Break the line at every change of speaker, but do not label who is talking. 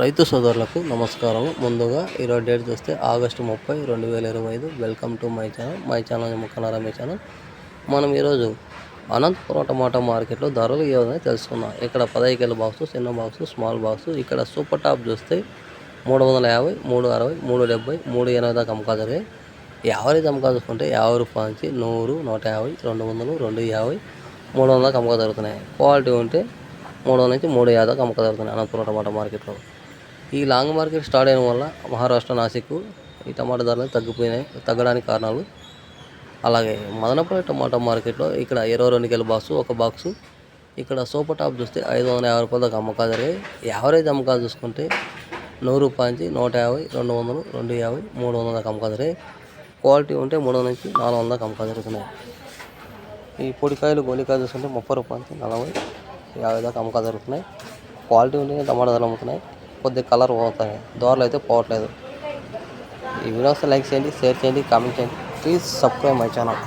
రైతు సోదరులకు నమస్కారం ముందుగా ఈరోజు డేట్ చూస్తే ఆగస్టు ముప్పై రెండు వేల ఇరవై ఐదు. Welcome to my channel my channel ముఖనారా మీ ఛానల్ మనం ఈరోజు అనంతపురం టమాటా మార్కెట్లో ధరలు ఏవని తెలుసుకుందాం. ఇక్కడ పదహైదు కిలో బాక్స్ చిన్న బాక్స్ స్మాల్ బాక్స్ ఇక్కడ సూపర్ టాప్ చూస్తే మూడు వందల యాభై మూడు అరవై మూడు డెబ్బై మూడు ఎనభై దాకా అమ్మకాలు జరిగాయి యావరేజ్ అమ్మకాలు చూసుకుంటే యాభై రూపాయల నుంచి నూరు నూట యాభై రెండు వందలు రెండు యాభై మూడు వందల దాకా అమ్మకాలు జరుగుతున్నాయి. క్వాలిటీ ఉంటే మూడు వందల నుంచి మూడు యాభై దాకా అమ్మకాలు జరుగుతున్నాయి అనంతపురం టమాటా మార్కెట్లో. ఈ లాంగ్ మార్కెట్ స్టార్ట్ అయిన వల్ల మహారాష్ట్ర నాసిక్ ఈ టమాటా ధరలు తగ్గిపోయినాయి తగ్గడానికి కారణాలు. అలాగే మదనపల్లి టమాటా మార్కెట్లో ఇక్కడ ఇరవై రెండు కిలో బాక్సు ఒక బాక్సు. ఇక్కడ సూపర్ టాప్ చూస్తే ఐదు వందల యాభై రూపాయల దాకా అమ్మకాలు జరిగాయి. యావరేజ్ అమ్మకాలు చూసుకుంటే నూరు రూపాయల నుంచి నూట యాభై రెండు వందలు రెండు యాభై మూడు వందల దాకా అమ్మకాలు జరిగాయి. క్వాలిటీ ఉంటే మూడు వందల నుంచి నాలుగు వందల దాకా అమ్మకాలు జరుగుతున్నాయి. ఈ పొడికాయలు గోలికాయలు చూసుకుంటే ముప్పై రూపాయల నుంచి నలభై యాభై దాకా అమ్మకాలు జరుగుతున్నాయి. క్వాలిటీ ఉంటే టమాటా ధరలు అమ్ముతున్నాయి. కొద్దిగా కలర్ పోతాయి. దోరలు అయితే పోవట్లేదు. ఈ వీడియోస్ లైక్ చేయండి షేర్ చేయండి కామెంట్ చేయండి. Please subscribe my channel.